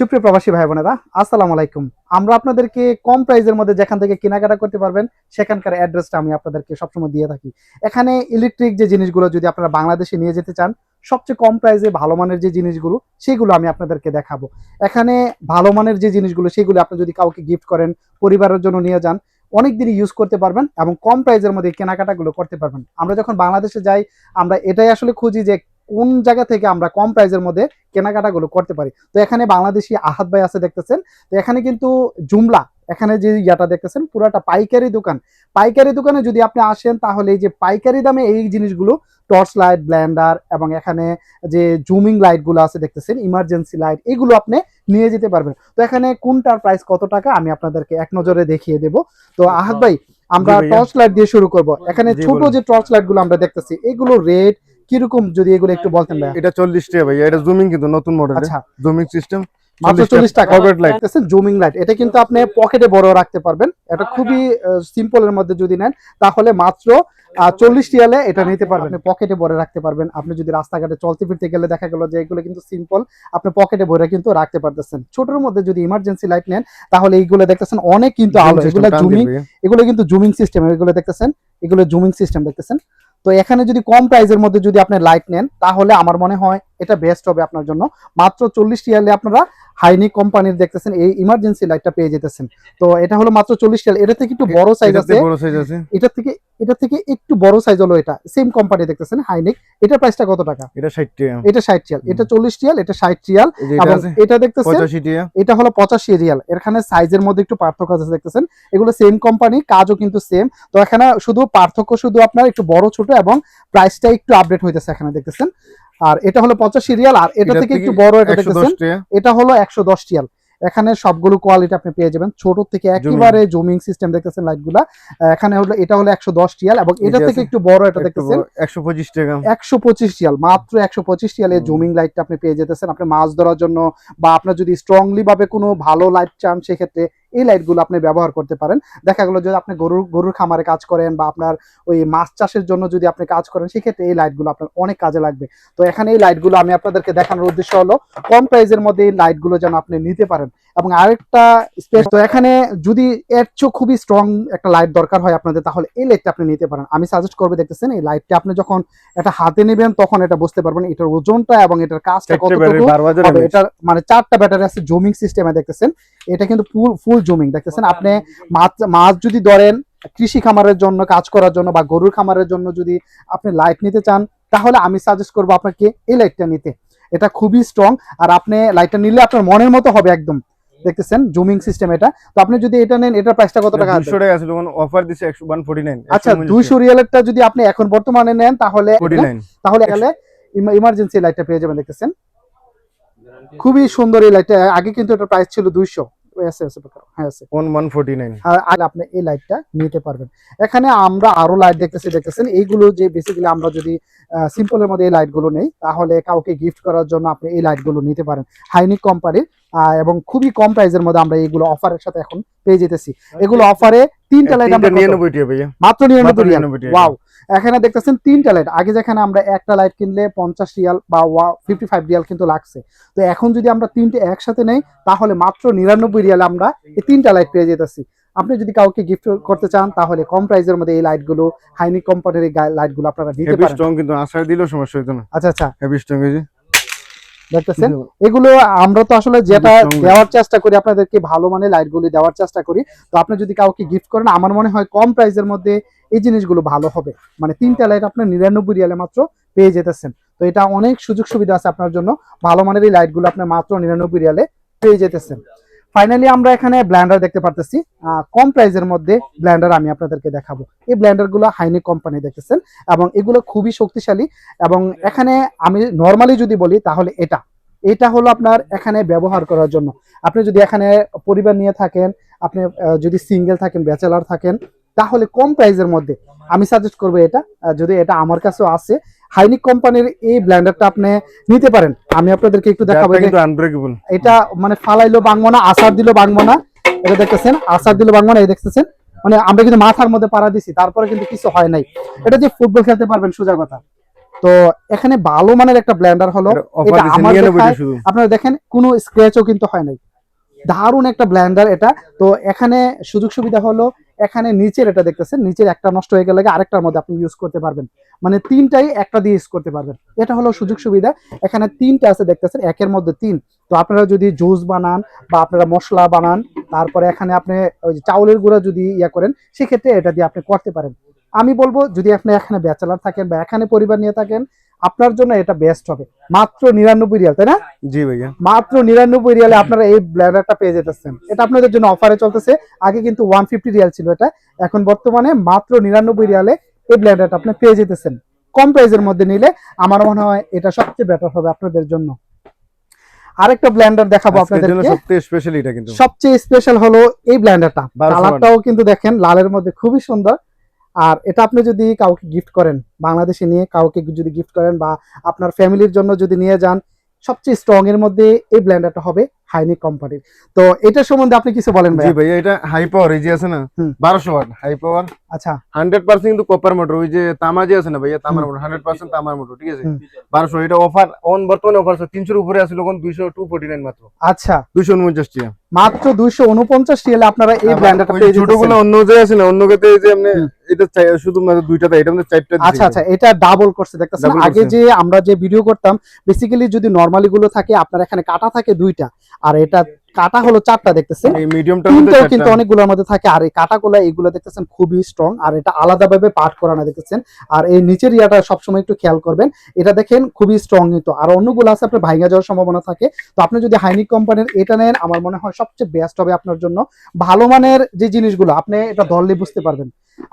সুপ্রিয় প্রবাসী ভাই বোনেরা আসসালামু আলাইকুম। আমরা আপনাদেরকে কম প্রাইজের মধ্যে যেখান থেকে কেনাকাটা করতে পারবেন, সেখানকার অ্যাড্রেসটা আমি আপনাদেরকে সবসময় দিয়ে থাকি। এখানে ইলেকট্রিক যে জিনিসগুলো যদি আপনারা বাংলাদেশে নিয়ে যেতে চান, সবচেয়ে কম প্রাইসে ভালো মানের যে জিনিসগুলো, সেগুলো আমি আপনাদেরকে দেখাবো। এখানে ভালো মানের যে জিনিসগুলো, সেগুলো আপনি যদি কাউকে গিফট করেন, পরিবারের জন্য নিয়ে যান অনেক দিনই ইউজ করতে পারবেন এবং কম প্রাইজের মধ্যে কেনাকাটাগুলো করতে পারবেন। আমরা যখন বাংলাদেশে যাই, আমরা এটাই আসলে খুঁজি যে কোন জায়গা থেকে আমরা কম প্রাইসের মধ্যে কেনাকাটাগুলো করতে পারি? তো এখানে বাংলাদেশি আহাত ভাই আছে দেখতেছেন। তো এখানে কিন্তু জুমলা এখানে যে ইয়াটা দেখতেছেন পুরাটা পাইকারি দোকান। পাইকারি দোকানে যদি আপনি আসেন তাহলে এই যে পাইকারি দামে এই জিনিসগুলো টর্চ লাইট ব্ল্যান্ডার এবং এখানে যে জুমিং লাইটগুলো আছে দেখতেছেন ইমার্জেন্সি লাইট এগুলো আপনি নিয়ে যেতে পারবেন। তো এখানে কোনটার প্রাইস কত টাকা আমি আপনাদেরকে এক নজরে দেখিয়ে দেব। তো আহাত ভাই আমরা টর্চ লাইট দিয়ে শুরু করব। এখানে ছোট যে টর্চ লাইটগুলো আমরা দেখতেছি এগুলো রেট কীরকম যদি এগুলো একটু বলতেন ভাইয়া? এটা চল্লিশ টাকা ভাইয়া এটা জুমিং কিন্তু নতুন মডেল আচ্ছা। জুমিং সিস্টেম মাত্র চল্লিশ টাকা। পকেট লাইট দেখতেছেন জুমিং লাইট এটা কিন্তু আপনি পকেটে বড় রাখতে পারবেন। এটা খুবই সিম্পলের মধ্যে যদি নেন তাহলে মাত্র চল্লিশ এটা নিতে পারবেন। আপনি পকেটে ভরে রাখতে পারবেন। আপনি যদি রাস্তাঘাটে চলতে ফিরতে গেলে দেখা গেল যে এগুলো কিন্তু সিম্পল আপনি পকেটে ভরে কিন্তু রাখতে পারতেছেন। ছোটর মধ্যে যদি ইমার্জেন্সি লাইট নেন তাহলে এইগুলো দেখতেছেন অনেক কিন্তু আলো। এগুলো জুমিং এগুলো কিন্তু জুমিং সিস্টেম এগুলো দেখতেছেন? এগুলো জুমিং সিস্টেম দেখতেছেন? তো এখানে যদি কম প্রাইসের মধ্যে যদি আপনি লাইট নেন তাহলে আমার মনে হয় এটা বেস্ট হবে আপনার জন্য। মাত্র চল্লিশ টিয়ালে আপনারা হাইনি কোম্পানির দেখতেছেন এই ইমার্জেন্সি লাইটটা পেয়ে যেতেছেন। তো এটা হলো মাত্র চল্লিশ টিয়াল এটা থেকে একটু বড় সাইজ আছে। এটা থেকে এটা থেকে একটু বড় সাইজ হলো এটা। সেম কোম্পানি দেখতেছেন হাইনিক এটার প্রাইসটা কত টাকা? এটা ষাট টাকা এটা ষাট টিয়াল এটা চল্লিশ টিয়াল এটা ষাট টিয়াল এই এটা এবং এটা দেখতেছেন পঁচাশি টাকা এটা হলো পঁচাশি রিয়াল। এখানে সাইজের মধ্যে একটু পার্থক্য আছে দেখতেছেন। এগুলো সেম কোম্পানি কাজও কিন্তু সেম তো এখানে শুধু পার্থক্য শুধু আপনার একটু বড় ছোট এবং প্রাইসটা একটু আপডেট হইতেছে এখানে দেখতেছেন। আর এটা হলো পঁচাশি রিয়াল আর এটা থেকে একটু বড় এটা দেখতেছেন। এটা হলো একশো দশ টিয়াল এখানে সবগুলো কোয়ালিটি আপনি পেয়ে যাবেন। ছোট থেকে একেবারে জুমিং সিস্টেম দেখতেছেন লাইটগুলা এখানে হলো এটা হলো একশো দশ টিয়াল এবং এটা থেকে একটু বড় এটা দেখতেছেন। একশো পঁচিশ টাকা। একশো পঁচিশ টিয়াল মাত্র একশো পঁচিশ টিয়ালের এই জুমিং লাইটটা আপনি পেয়ে যেতেছেন। আপনি মাছ ধরার জন্য বা আপনার যদি স্ট্রংলি ভাবে কোনো ভালো লাইট চান সেক্ষেত্রে এই লাইটগুলো আপনি ব্যবহার করতে পারেন। দেখা গেলো যদি আপনি গরুর গরুর খামারে কাজ করেন বা আপনার ওই মাছ চাষের জন্য যদি আপনি কাজ করেন সেক্ষেত্রে এই লাইটগুলো আপনার অনেক কাজে লাগবে। তো এখানে এই লাইটগুলো আমি আপনাদেরকে দেখানোর উদ্দেশ্য হলো কম প্রাইসের মধ্যে এই লাইটগুলো যেন আপনি নিতে পারেন। এবং আরেকটা স্পেস তো এখানে যদি এর চেয়ে খুবই স্ট্রং একটা লাইট দরকার হয় আপনাদের তাহলে এই লাইটটা আপনি নিতে পারেন। আমি সাজেস্ট করব দেখতেছেন এই লাইটটা আপনি যখন এটা হাতে নেবেন তখন এটা বুঝতে পারবেন এটার ওজনটা এবং এটার কাজটা চারটে কতটুকু ব্যাটারি বারো হাজার হবে। mAh এটা মানে চারটা ব্যাটারি আছে জুমিং সিস্টেমে দেখতেছেন। এটা কিন্তু ফুল জুমিং। দেখতেছেন আপনি মাছ মাছ যদি ধরেন কৃষি খামারের জন্য কাজ করার জন্য বা গরুর খামারের জন্য যদি আপনি লাইট নিতে চান তাহলে আমি সাজেস্ট করব আপনাকে এই লাইটটা নিতে। এটা খুবই স্ট্রং আর আপনি লাইটটা নিলে আপনার মনের মতো হবে একদম। দেখতেছেন জুমিং সিস্টেম এটা। তো আপনি যদি এটা নেন এটার প্রাইসটা কত টাকা 200 টাকা ছিল অফার দিছে 149 আচ্ছা 200 রিয়ালেরটা যদি আপনি এখন বর্তমানে নেন তাহলে তাহলে গেলে ইমার্জেন্সি লাইটটা পেয়ে যাবেন দেখতেছেন। খুবই সুন্দর এই লাইটটা আগে কিন্তু এটার প্রাইস ছিল 200 আপনি এই লাইটটা নিতে পারবেন। এখানে আমরা আরও লাইট দেখতেছি দেখতেছেন? এইগুলো যে বেসিক্যালি আমরা যদি সিম্পলের মধ্যে এই লাইটগুলো নেই তাহলে কাউকে গিফট করার জন্য আপনি এই লাইটগুলো নিতে পারেন। হাইনিক কোম্পানির এবং খুবই কম প্রাইসের মধ্যে আমরা এইগুলো অফারের সাথে এখন পেয়ে যেতেছি। এগুলো অফারে তিনটা লাইট আমরা? নিরানব্বই টাকা মাত্র নিরানব্বই 99 টাকা। ওয়াও এখানে দেখতেছেন তিনটা লাইট আগে যেখানে আমরা একটা লাইট কিনলে পঞ্চাশ রিয়াল বা ফিফটি ফাইভ রিয়াল কিন্তু লাগছে। তো এখন যদি আমরা তিনটে একসাথে নেই তাহলে মাত্র নিরানব্বই রিয়াল আমরা এই তিনটা লাইট পেয়ে যেতেছি। আপনি যদি কাউকে গিফট করতে চান তাহলে কম প্রাইসের মধ্যে এই লাইটগুলো হাইনি কোম্পানির এই লাইটগুলো আপনারা নিতে পারেন। স্ট্রং কিন্তু আশা দিলেও সমস্যা হইতো না। আচ্ছা আচ্ছা। হেভি স্ট্রং দেখতেছেন? এগুলো আমরা তো আসলে যেটা দেওয়ার চেষ্টা করি আপনাদেরকে ভালো মানের লাইটগুলি দেওয়ার চেষ্টা করি। তো আপনি যদি কাউকে গিফট করেন আমার মনে হয় কম প্রাইসের মধ্যে এই জিনিসগুলো ভালো হবে। মানে তিনটা লাইট আপনি নিরানব্বই রিয়ালে মাত্র পেয়ে যেতেছেন। তো এটা অনেক সুযোগ সুবিধা আছে আপনার জন্য। ভালো মানের এই লাইটগুলো আপনার মাত্র নিরানব্বই রিয়ালে পেয়ে যেতেছেন। ফাইনালি আমরা এখানে ব্ল্যান্ডার দেখতে পারতেছি। কম প্রাইজের মধ্যে ব্ল্যান্ডার আমি আপনাদেরকে দেখাবো। এই ব্ল্যান্ডারগুলো হাইনিক কোম্পানি দেখতেছেন এবং এগুলো খুবই শক্তিশালী এবং এখানে আমি নর্মালি যদি বলি তাহলে এটা। এটা হলো আপনার এখানে ব্যবহার করার জন্য। আপনি যদি এখানে পরিবার নিয়ে থাকেন, আপনি যদি সিঙ্গেল থাকেন ব্যাচেলার থাকেন, তাহলে কম প্রাইসের মধ্যে আমি সাজেস্ট করব এটা। যদি এটা আমার কাছেও আছে হাইনিক কোম্পানির এই ব্ল্যান্ডারটা আপনি নিতে পারেন। আমি আপনাদেরকে একটু দেখাবো কিন্তু আনব্রেকেবল এটা মানে ফালাইলো বাংবো না আসার দিলো বাংবো না। এটা দেখতেছেন আসার দিলো বাংবো না এই দেখতেছেন। মানে আমরা কিন্তু মাথার মধ্যে পাড়া দিছি তারপরে কিন্তু কিছু হয় নাই। এটা যে ফুটবল খেলতে পারবেন সোজা কথা। তো এখানে ভালো মানের একটা ব্লেন্ডার হলো। এটা আমার 99 শুধু। আপনারা দেখেন কোনো স্ক্র্যাচও কিন্তু হয় নাই। দারুণ একটা ব্লেন্ডার এটা। তো এখানে সুযোগ সুবিধা হলো এখানে নিচের এটা দেখতেছেন, নিচের একটা নষ্ট হয়ে গেলে আরেকটার মধ্যে আপনি ইউজ করতে পারবেন। মানে তিনটাই একটা দিয়ে ইউজ করতে পারবেন। এটা হলো সুযোগ সুবিধা। এখানে তিনটা আছে দেখতেছেন, একের মধ্যে তিন। তো আপনারা যদি জুস বানান বা আপনারা মশলা বানান, তারপরে এখানে আপনি ওই চাউলের গুঁড়া যদি ইয়া করেন, সেক্ষেত্রে এটা দিয়ে আপনি করতে পারেন। আমি বলব, যদি আপনি এখানে ব্যাচেলার থাকেন বা এখানে পরিবার নিয়ে থাকেন আপনার জন্য এটা বেস্ট হবে। মাত্র নিরানব্বই রিয়াল তাই না? জি ভাইয়া। মাত্র নিরানব্বই রিয়ালে আপনারা এই ব্লেন্ডারটা পেয়ে যেতেছেন। এটা আপনাদের জন্য অফারে চলতেছে। আগে কিন্তু ওয়ান ফিফটি রিয়াল ছিল এটা। এখন বর্তমানে মাত্র নিরানব্বই রিয়ালে এই ব্লেন্ডারটা আপনি পেয়ে যেতেছেন। কম প্রাইসের মধ্যে নিলে আমার মনে হয় এটা সবচেয়ে বেটার হবে আপনাদের জন্য। আরেকটা ব্ল্যান্ডার দেখাবো আপনাদেরকে। সবথেকে স্পেশাল এটা কিন্তু। সবচেয়ে স্পেশাল হলো এই ব্লেন্ডারটা 1200 কালারটাও কিন্তু দেখেন লালের মধ্যে খুবই সুন্দর। আর এটা আপনি যদি কাউকে গিফট করেন বাংলাদেশে নিয়ে কাউকে যদি গিফট করেন বা আপনার ফ্যামিলির জন্য যদি নিয়ে যান সবচেয়ে স্ট্রং এর মধ্যে এই ব্ল্যান্ডারটা হবে হাইনি কোম্পানির তো এটা সম্বন্ধে আপনি কিছু বলেন ভাই ভাই এটা হাই পাওয়ার এই যে আছে না। বারোশো ওয়াট হাই পাওয়ার আচ্ছা। হান্ড্রেড পার্সেন্ট কিন্তু কপার মোটর ওই যে তামা যে আছে না ভাইয়া তামার মোটর হান্ড্রেড পার্সেন্ট তামার মোটর ঠিক আছে? বারোশো এটা অফার অন বর্তমানে অফার আছে তিনশোর উপরে আছে দুইশো টু ফোর্টি নাইন মাত্র। আচ্ছা। দুইশো উনপঞ্চাশ মাত্র দুইশো উনপঞ্চাশ আপনারা এই পেয়ে যেতেছেন। অন্য যে আছে না অন্য যে আপনি এটা চাই- শুধু মাত্র দুইটা এটা আমাদের চারটা আচ্ছা আচ্ছা এটা ডাবল করছে দেখতেছেন? আগে যে আমরা যে ভিডিও করতাম বেসিক্যালি যদি নরমালি গুলো থাকে আপনার এখানে কাটা থাকে দুইটা আর এটা কাটা হলো চারটা দেখতেছেন। এই মিডিয়ামটা তিনটাও কিন্তু অনেকগুলোর মধ্যে থাকে। আর এই কাটাগুলো এইগুলো দেখতেছেন খুবই স্ট্রং আর এটা আলাদাভাবে পাট করানো দেখতেছেন। আর এই নিচের ইয়াটা সবসময় একটু খেয়াল করবেন। এটা দেখেন খুবই স্ট্রং তো আর অন্যগুলো আছে আপনার ভাইঙ্গা যাওয়ার সম্ভাবনা থাকে। তো আপনি যদি হাইনিক কোম্পানির এটা নেন আমার মনে হয় সবচেয়ে বেস্ট হবে আপনার জন্য। ভালো মানের যে জিনিসগুলো আপনি এটা ধরলে বুঝতে পারবেন।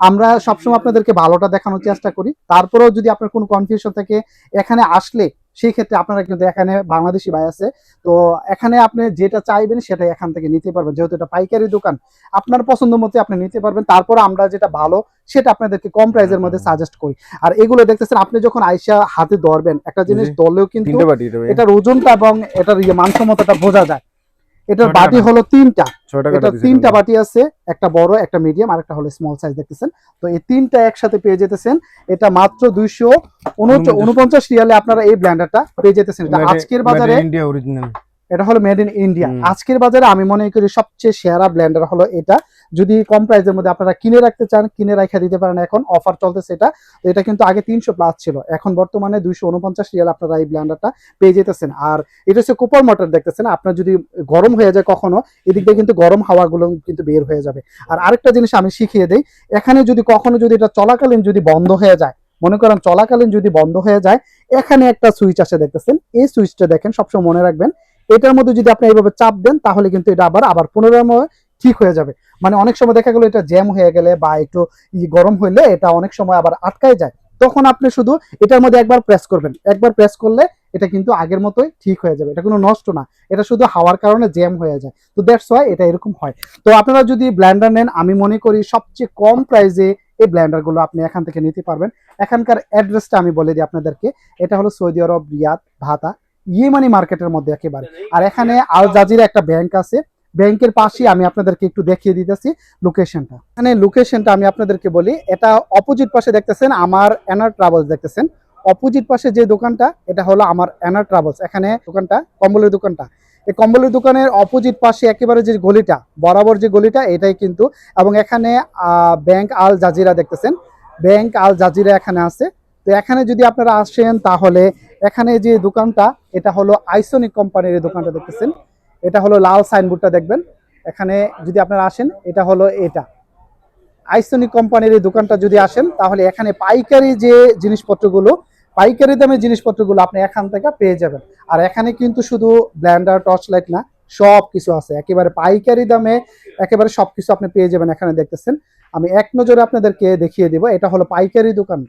আমরা সবসময় আপনাদেরকে ভালোটা দেখানোর চেষ্টা করি। তারপরেও যদি আপনার কোনো কনফিউশন থাকে এখানে আসলে সেই ক্ষেত্রে আপনারা কিন্তু এখানে বাংলাদেশি ভাই আছে। তো এখানে আপনি যেটা চাইবেন সেটা এখান থেকে নিতে পারবেন। যেহেতু এটা পাইকারি দোকান আপনার পছন্দ মতো আপনি নিতে পারবেন। তারপর আমরা যেটা ভালো সেটা আপনাদেরকে কম প্রাইসের মধ্যে সাজেস্ট করি। আর এগুলো দেখতেছেন আপনি যখন আইসা হাতে ধরবেন একটা জিনিস দলেও ধরলেও কিন্তু এটা এটার ওজনটা এবং এটার মানসম্মতাটা মানসম্মতটা বোঝা যায়। এটার বাটি হলো তিনটা। এটা তিনটা বাটি আছে একটা বড় একটা মিডিয়াম আর একটা হলো স্মল সাইজ দেখতেছেন। তো এই তিনটা একসাথে পেয়ে যেতেছেন। এটা মাত্র দুইশো উনপঞ্চাশ। রিয়ালে আপনারা এই ব্ল্যান্ডারটা পেয়ে যেতেছেন। এটা আজকের বাজারে। এটা হলো মেড ইন ইন্ডিয়া আজকের বাজারে আমি মনে করি সবচেয়ে সেরা ব্লেন্ডার হলো এটা। যদি কম প্রাইসের মধ্যে আপনারা কিনে রাখতে চান, কিনে রাখা দিতে পারেন, এখন অফার চলতেছে এটা। এটা কিন্তু আগে তিনশো প্লাস ছিল, এখন বর্তমানে দুইশো উনপঞ্চাশ রিয়াল আপনারা এই ব্লেন্ডারটা পেয়ে যেতেছেন। আর এটা হচ্ছে কুপার মোটর দেখতেছেন? আপনার যদি গরম হয়ে যায় কখনো, এদিক দিয়ে কিন্তু গরম হাওয়াগুলো কিন্তু বের হয়ে যাবে। আর আরেকটা জিনিস আমি শিখিয়ে দিই, এখানে যদি কখনো যদি এটা চলাকালীন যদি বন্ধ হয়ে যায়, মনে করেন চলাকালীন যদি বন্ধ হয়ে যায়, এখানে একটা সুইচ আছে দেখতেছেন? এই সুইচটা দেখেন, সবসময় মনে রাখবেন, এটার মধ্যে যদি আপনি এইভাবে চাপ দেন, তাহলে কিন্তু এটা আবার আবার পুনরায় ঠিক হয়ে যাবে। মানে অনেক সময় দেখা গেলো এটা জ্যাম হয়ে গেলে বা একটু গরম হইলে এটা অনেক সময় আবার আটকায় যায়। তখন আপনি শুধু এটার মধ্যে একবার প্রেস করবেন। একবার প্রেস করলে এটা কিন্তু আগের মতোই ঠিক হয়ে যাবে। এটা কোনো নষ্ট না। এটা শুধু হাওয়ার কারণে জ্যাম হয়ে যায়। তো দ্যাটস ওয়াই এটা এরকম হয়। তো আপনারা যদি ব্ল্যান্ডার নেন, আমি মনে করি সবচেয়ে কম প্রাইসে এই ব্ল্যান্ডারগুলো আপনি এখান থেকে নিতে পারবেন। এখানকার অ্যাড্রেসটা আমি বলে দিই আপনাদেরকে। এটা হলো সৌদি আরব, রিয়াদ, ভাতা, ইয়েমানি মার্কেটের মধ্যে একেবারে। আর এখানে আল জাজিরা একটা ব্যাংক আছে। ব্যাংকের পাশেই আমি আপনাদেরকে একটু দেখিয়ে দিতেছি লোকেশনটা। মানে লোকেশনটা আমি আপনাদেরকে বলি, এটা অপোজিট পাশে দেখতেছেন আমার এনার ট্রাভেলস দেখতেছেন। অপোজিট পাশে যে দোকানটা, এটা হলো আমার এনার ট্রাভেলস এখানে দোকানটা, কম্বলের দোকানটা। এই কম্বলের দোকানের অপোজিট পাশে একেবারে যে গলিটা, বরাবর যে গলিটা, এটাই কিন্তু, এবং এখানে ব্যাংক আল জাজিরা দেখতেছেন। ব্যাংক আল জাজিরা এখানে আছে। তো এখানে যদি আপনারা আসেন, তাহলে এখানে যে দোকানটা, এটা হলো আইসনিক কোম্পানির দোকানটা দেখতেছেন। এটা হলো লাল সাইনবোর্ডটা দেখবেন। এখানে যদি আপনারা আসেন, এটা হলো এটা। আইসনিক কোম্পানির এই দোকানটা যদি আসেন, তাহলে এখানে পাইকারি যে জিনিসপত্রগুলো, পাইকারি দামে জিনিসপত্রগুলো আপনি এখান থেকে পেয়ে যাবেন। আর এখানে কিন্তু শুধু ব্ল্যান্ডার টর্চ লাইট না সব কিছু আছে। একেবারে পাইকারি দামে একেবারে সব কিছু আপনি পেয়ে যাবেন এখানে দেখতেছেন। আমি এক নজরে আপনাদেরকে দেখিয়ে দিব, এটা হলো পাইকারি দোকান।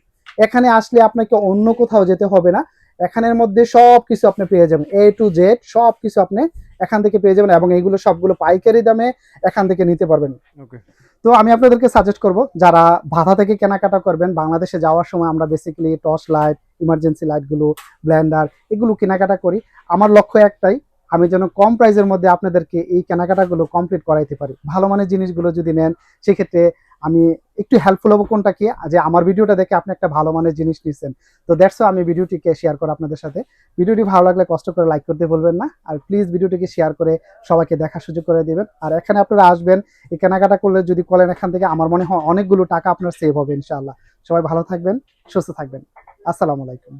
এখানে আসলে আপনাকে অন্য কোথাও যেতে হবে না। এখানের মধ্যে সব কিছু আপনি পেয়ে যাবেন। এ টু জেড সব কিছু আপনি এখান থেকে পেয়ে যাবেন এবং এইগুলো সবগুলো পাইকারি দামে এখান থেকে নিতে পারবেন। তো আমি আপনাদেরকে সাজেস্ট করব যারা ভাতা থেকে কেনাকাটা করবেন বাংলাদেশে যাওয়ার সময় আমরা বেসিক্যালি টর্চ লাইট ইমার্জেন্সি লাইটগুলো ব্ল্যান্ডার এগুলো কেনাকাটা করি। আমার লক্ষ্য একটাই আমি যেন কম প্রাইসের মধ্যে আপনাদেরকে এই কেনাকাটাগুলো কমপ্লিট করাইতে পারি। ভালো মানের জিনিসগুলো যদি নেন সেক্ষেত্রে আমি একটু হেল্পফুল হব কোনটা কি? যে আমার ভিডিওটা দেখে আপনি একটা ভালো মানের জিনিস নিচ্ছেন তো দ্যাটস আমি ভিডিওটিকে শেয়ার করো আপনাদের সাথে। ভিডিওটি ভালো লাগলে কষ্ট করে লাইক করতে বলবেন না। আর প্লিজ ভিডিওটিকে শেয়ার করে সবাইকে দেখার সুযোগ করে দিবেন। আর এখানে আপনারা আসবেন, এই কেনাকাটা করলে যদি করেন এখান থেকে আমার মনে হয় অনেকগুলো টাকা আপনার সেভ হবে ইনশাআল্লাহ। সবাই ভালো থাকবেন, সুস্থ থাকবেন। আসসালামু আলাইকুম।